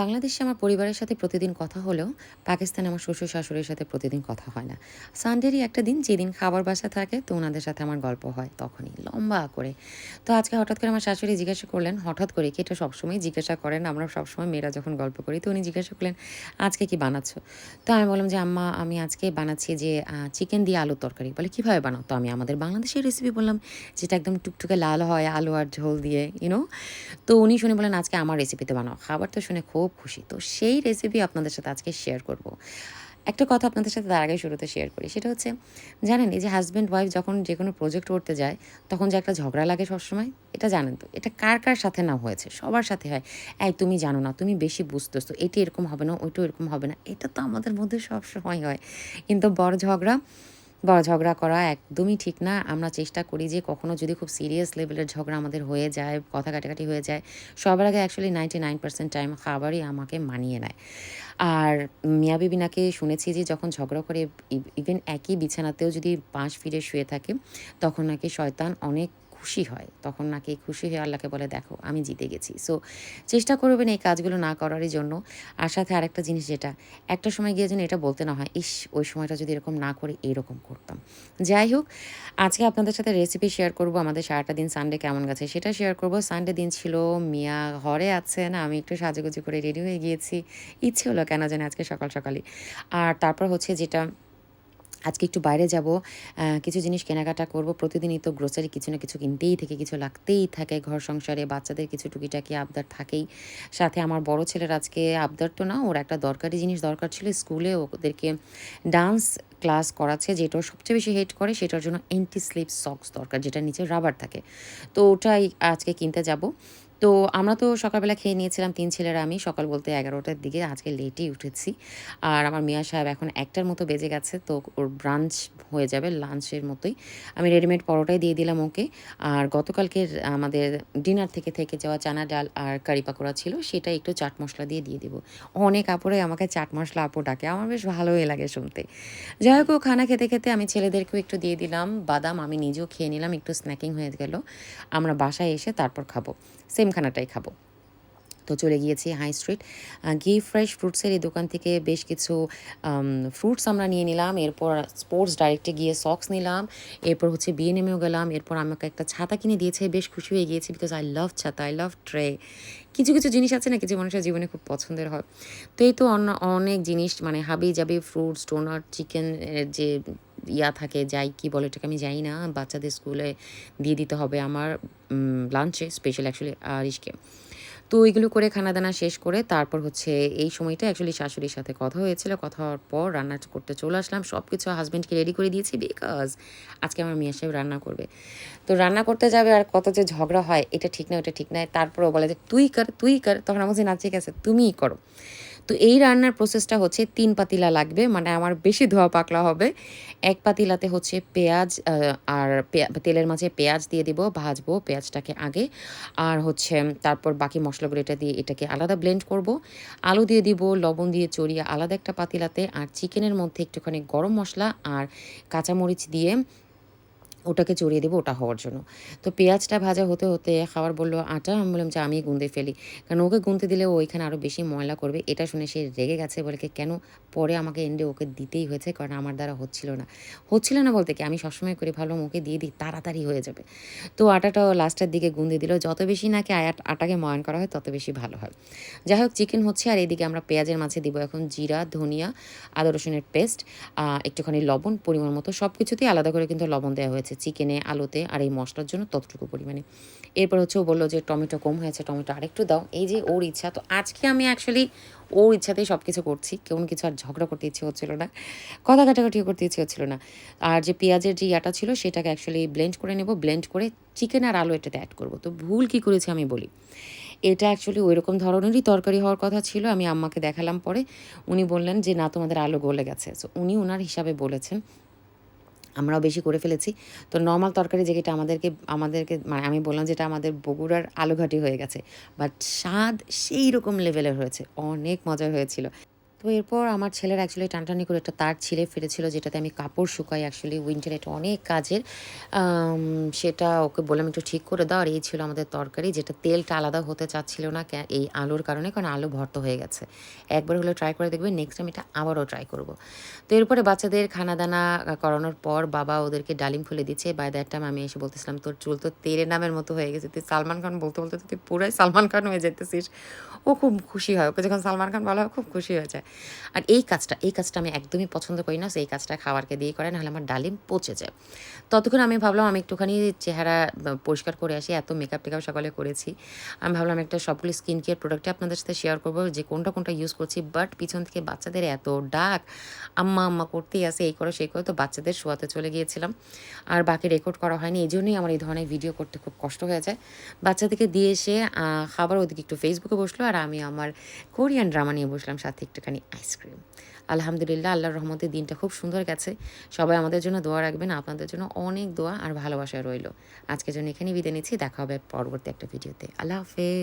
বাংলাদেশে আমার পরিবারের সাথে প্রতিদিন কথা হলেও পাকিস্তানে আমার শ্বশুর শাশুড়ির সাথে প্রতিদিন কথা হয় না। সানডেরই একটা দিন যেদিন খাবার বাসা থাকে তো ওনাদের সাথে আমার গল্প হয়, তখনই লম্বা করে। তো আজকে হঠাৎ করে আমার শাশুড়ি জিজ্ঞাসা করলেন, হঠাৎ করে কি এটা সবসময় জিজ্ঞাসা করেন? আমরা সবসময় মেয়েরা যখন গল্প করি তো উনি জিজ্ঞাসা করলেন, আজকে কি বানাচ্ছ? তো আমি বললাম যে, আম্মা, আমি আজকে বানাচ্ছি যে চিকেন দিয়ে আলুর তরকারি। বলে, কীভাবে বানাও? তো আমি আমাদের বাংলাদেশের রেসিপি বললাম, যেটা একদম টুকটুকে লাল হয়, আলু আর ঝোল দিয়ে ইউনো তো উনি শুনে বলেন আজকে আমার রেসিপিতে বানাও। খাবার তো শুনে খুব খুশি। তো সেই রেসিপি আপনাদের সাথে আজকে শেয়ার করব। একটা কথা আপনাদের সাথে তার আগে শুরুতে শেয়ার করি। সেটা হচ্ছে, জানেন এই যে হাজব্যান্ড ওয়াইফ যখন যে কোনো প্রজেক্ট করতে যায়, তখন যে একটা ঝগড়া লাগে সবসময়, এটা জানেন তো, এটা কার কার সাথে না হয়েছে? সবার সাথে হয়, এই তুমি জানো না, তুমি বেশি বুঝতেছো, এটি এরকম হবে না ওইটা এরকম হবে না। এটা তো আমাদের মধ্যে সবসময় হয়। কিন্তু বড় ঝগড়া বড় ঝগড়া করা একদমই ঠিক না। আমরা চেষ্টা করি যে কখনো যদি খুব সিরিয়াস লেভেলের ঝগড়া আমাদের হয়ে যায়, কথা কাটাকাটি হয়ে যায়, সবার আগে actually ninety nine percent time খাবারই আমাকে মানিয়ে নেয়। আর মিয়া বিবিনাকে শুনেছি যে যখন ঝগড়া করে ইভেন একই বিছানাতেও যদি পাশ ফিরে শুয়ে থাকে, তখন নাকি শয়তান অনেক খুশি হয়, তখন নাকি খুশি হয়ে আল্লাহকে বলে, দেখো, আমি জিতে গেছি। সো চেষ্টা করবেন এই কাজগুলো না করারই জন্য। আর সাথে আরেকটা জিনিস যেটা, একটা সময় গিয়ে যেন এটা বলতে না হয়, ইস, ওই সময়টা যদি এরকম না করে এরকম করতাম। যাই হোক, আজকে আপনাদের সাথে রেসিপি শেয়ার করব, আমাদের সারাটা দিন সানডে কেমন গেছে সেটা শেয়ার করব। সানডে দিন ছিল, মিয়া ঘরে আছেন, আমি একটু সাজুগুজু করে রেডি হয়ে গিয়েছি। ইচ্ছে হলো, কেন জানি আজকে সকাল সকালই। আর তারপর হচ্ছে যেটা আজকে একটু বাইরে যাব কিছু জিনিস কেনাকাটা করব। প্রতিদিনই তো গ্রোসারি কিছু না কিছু কিনতেই থাকে, কিছু লাগতেই থাকে ঘর সংসারে, বাচ্চাদের কিছু টুকিটাকি আবদার থাকেই। সাথে আমার বড় ছেলের আজকে আবদার তো না, ওর একটা দরকারি জিনিস দরকার ছিল স্কুলে ওদেরকে ডান্স ক্লাস করাচ্ছে, যেটা সবচেয়ে বেশি হেট করে, সেটার জন্য এন্টি স্লিপ সক্স দরকার যেটা নিচে রাবার থাকে। তো ওটাই আজকে কিনতে যাব। তো আমরা তো সকালবেলা খেয়ে নিয়েছিলাম তিন ছেলেরা আমি, সকাল বলতে এগারোটার দিকে, আজকে লেটেই উঠেছি। আর আমার মিয়া সাহেব এখন একটার মতো বেজে গেছে, তো ওর ব্রাঞ্চ হয়ে যাবে লাঞ্চের মতোই। আমি রেডিমেড পরোটাই দিয়ে দিলাম ওকে। আর গতকালকের আমাদের ডিনার থেকে থেকে যাওয়া চানা ডাল আর কারি পাকোড়া ছিল, সেটা একটু চাট মশলা দিয়ে দিয়ে দেবো। অনেক আপুরে আমাকে চাট মশলা আপু ডাকে, আমার বেশ ভালোই লাগে শুনতে। যাই হোক, খানা খেতে খেতে আমি ছেলেদেরকেও একটু দিয়ে দিলাম। বাদাম আমি নিজেও খেয়ে নিলাম, একটু স্ন্যাকিং হয়ে গেল। আমরা বাসায় এসে তারপর খাব। সেম খানাটাই খাব। তো চলে গিয়েছি হাই স্ট্রিট। গি ফ্রেশ ফ্রুটসের এই দোকান থেকে বেশ কিছু ফ্রুটস আমরা নিয়ে নিলাম। এরপর স্পোর্টস ডাইরেক্টে গিয়ে সক্স নিলাম। এরপর হচ্ছে বিয়ে নেমেও গেলাম। এরপর আমাকে একটা ছাতা কিনে দিয়েছে। বেশ খুশি হয়ে গিয়েছি বিকজ আই লাভ ছাতা আই লাভ ট্রে কিছু কিছু জিনিস আছে না কিছু মানুষের জীবনে খুব পছন্দের হয়? তো এই তো অন্য অনেক জিনিস মানে হাবি যাবে ফ্রুটস ডোনাট চিকেন যে ইয়া থাকে, যাই, কি বলে এটাকে আমি যাই না, বাচ্চাদের স্কুলে দিয়ে দিতে হবে আমার লাঞ্চে স্পেশাল অ্যাকচুয়ালি আরিশকে। তো ওইগুলো করে খানা দানা শেষ করে তারপর হচ্ছে এই সময়টা অ্যাকচুয়ালি শাশুড়ির সাথে কথা হয়েছিল, কথা হওয়ার পর রান্না করতে চলে আসলাম সব কিছু হাজব্যান্ডকে রেডি করে দিয়েছি বিকজ আজকে আমার মেয়ে সাহেব রান্না করবে। তো রান্না করতে যাবে আর কত যে ঝগড়া হয়, এটা ঠিক না, ওটা ঠিক নয় তারপরও বলে যে, তুই কর তুই কর। তখন আমার যে না, ঠিক আছে, তুমিই করো। তো এই রান্নার প্রসেসটা হচ্ছে তিন পাতিলা লাগবে মানে আমার বেশি ধোয়া পাকলা হবে। এক পাতিলাতে হচ্ছে পেঁয়াজ আর তেলের মাঝে পেঁয়াজ দিয়ে দিব, ভাজবো পেঁয়াজটাকে আগে। আর হচ্ছে তারপর বাকি মশলাগুলো এটা দিয়ে এটাকে আলাদা ব্লেন্ড করব। আলু দিয়ে দিব, লবণ দিয়ে চড়িয়ে আলাদা একটা পাতিলাতে, আর চিকেনের মধ্যে একটুখানি গরম মশলা আর কাঁচামরিচ দিয়ে ওটাকে চড়িয়ে দেবো, ওটা হওয়ার জন্য। তো পেঁয়াজটা ভাজা হতে হতে খাবার বলল, আটা? আমি বললাম, যে আমি গুঁদে ফেলি। কারণ ওকে গুনতে দিলে ও ওইখানে আরও বেশি ময়লা করবে। এটা শুনে সে রেগে গেছে, বলে কেন? পরে আমাকে এন্ডে ওকে দিতেই হয়েছে, কারণ আমার দ্বারা হচ্ছিল না। হচ্ছিল না বলতে কি, আমি সবসময় করে ভালো ওকে দিয়ে দিই, তাড়াতাড়ি হয়ে যাবে। তো আটাটাও লাস্টের দিকে গুঁদে দিল। যত বেশি নাকি আটাকে ময়ন করা হয়, তত বেশি ভালো হয়। যাই হোক, চিকেন হচ্ছে, আর এদিকে আমরা পেঁয়াজের মাঝে দিব এখন জিরা, ধনিয়া, আদা রসুনের পেস্ট একটুখানি লবণ, পরিমাণ মতো। সব কিছুতেই আলাদা করে কিন্তু লবণ দেওয়া হয়েছে। চিকেনে, আলুতে আর এই মশলার জন্য ততটুকু পরিমাণে। এরপর হচ্ছে ও বলল যে, টমেটো কম হয়েছে, টমেটো আরেকটু দাও। এই যে ওর ইচ্ছা, তো আজকে আমি অ্যাকচুয়ালি ওর ইচ্ছাতেই সব কিছু করছি। কেমন কিছু আর ঝগড়া করতে ইচ্ছে হচ্ছিল না, কথা কাটাকাটিও করতে ইচ্ছে হচ্ছিল না। আর যে পেঁয়াজের যে ইয়াটা ছিল, সেটাকে অ্যাকচুয়ালি ব্লেন্ড করে নেব ব্লেন্ড করে চিকেন আর আলু এটাতে অ্যাড করব। তো ভুল কি করেছি আমি বলি। এটা অ্যাকচুয়ালি ওই রকম ধরনেরই তরকারি হওয়ার কথা ছিল, আমি আম্মাকে দেখালাম পরে। উনি বললেন যে, না, তোমাদের আলু গলে গেছে। সো উনি ওনার হিসাবে বলেছেন আমরাও বেশি করে ফেলেছি। তো নর্মাল তরকারি যেটা আমাদেরকে আমাদেরকে মানে আমি বললাম যেটা আমাদের বগুড়ার আলুঘাটি হয়ে গেছে। বাট স্বাদ সেই রকম লেভেলের হয়েছে। অনেক মজা হয়েছিল। তো এরপর আমার ছেলের অ্যাকচুয়ালি টানটানি করে একটা তার ছিঁড়ে ফেলেছিল, যেটাতে আমি কাপড় শুকাই অ্যাকচুয়ালি উইন্টার এটা অনেক কাজের। সেটা ওকে বললাম, একটু ঠিক করে দাও। আর এই ছিল আমাদের তরকারি, যেটা তেলটা আলাদা হতে চাচ্ছিল না এই আলুর কারণে, কারণ আলু ভর্ত হয়ে গেছে। একবার হলে ট্রাই করে দেখবে নেক্সট টাইম এটা আবারও ট্রাই করব। তো এরপরে বাচ্চাদের খানা দানা করানোর পর বাবা ওদেরকে ডালিম খুলে দিচ্ছে। বাই দ্যাট টাইম আমি এসে বলতেছিলাম, তোর চুল তো তেরে নামের মতো হয়ে গেছে। তুই সালমান খান বলতে বলতে, তুই পুরাই সালমান খান হয়ে যেতেছিস ও খুব খুশি হয়। ওকে যখন সালমান খান বলা হয়, খুব খুশি হয়ে যায়। আর এই কাজটা এই কাজটা আমি একদমই পছন্দ করি না। সেই কাজটা খাবারকে দিয়ে করে, নাহলে আমার ডালিম পচে যায়। ততক্ষণ আমি ভাবলাম, আমি একটুখানি চেহারা পরিষ্কার করে আসি। এত মেকআপ টেকআপ সকালে করেছি। আমি ভাবলাম একটা সবগুলো স্কিন কেয়ার প্রোডাক্টে আপনাদের সাথে শেয়ার করব। যে কোনটা কোনটা ইউজ করছি। বাট পিছন থেকে বাচ্চাদের এত ডাক, আম্মা আম্মা করতেই আসে, এই করো, সেই করো তো বাচ্চাদের শোয়াতে চলে গিয়েছিলাম। আর বাকি রেকর্ড করা হয়নি। এই জন্যই আমার এই ধরনের ভিডিও করতে খুব কষ্ট হয়ে যায়। বাচ্চাদেরকে দিয়ে এসে খাবার ওদিকে একটু ফেসবুকে বসল। আর আমি আমার কোরিয়ান ড্রামা নিয়ে বসলাম। সাথে একটুখানি আইসক্রিম আলহামদুলিল্লাহ, আল্লাহর রহমতে দিনটা খুব সুন্দর গেছে। সবাই আমাদের জন্য দোয়া রাখবেন, আপনাদের জন্য অনেক দোয়া আর ভালোবাসা রইল। আজকের জন্য এখানেই বিদায় নিচ্ছি, দেখা হবে পরবর্তী একটা ভিডিওতে। আল্লাহ হাফেজ।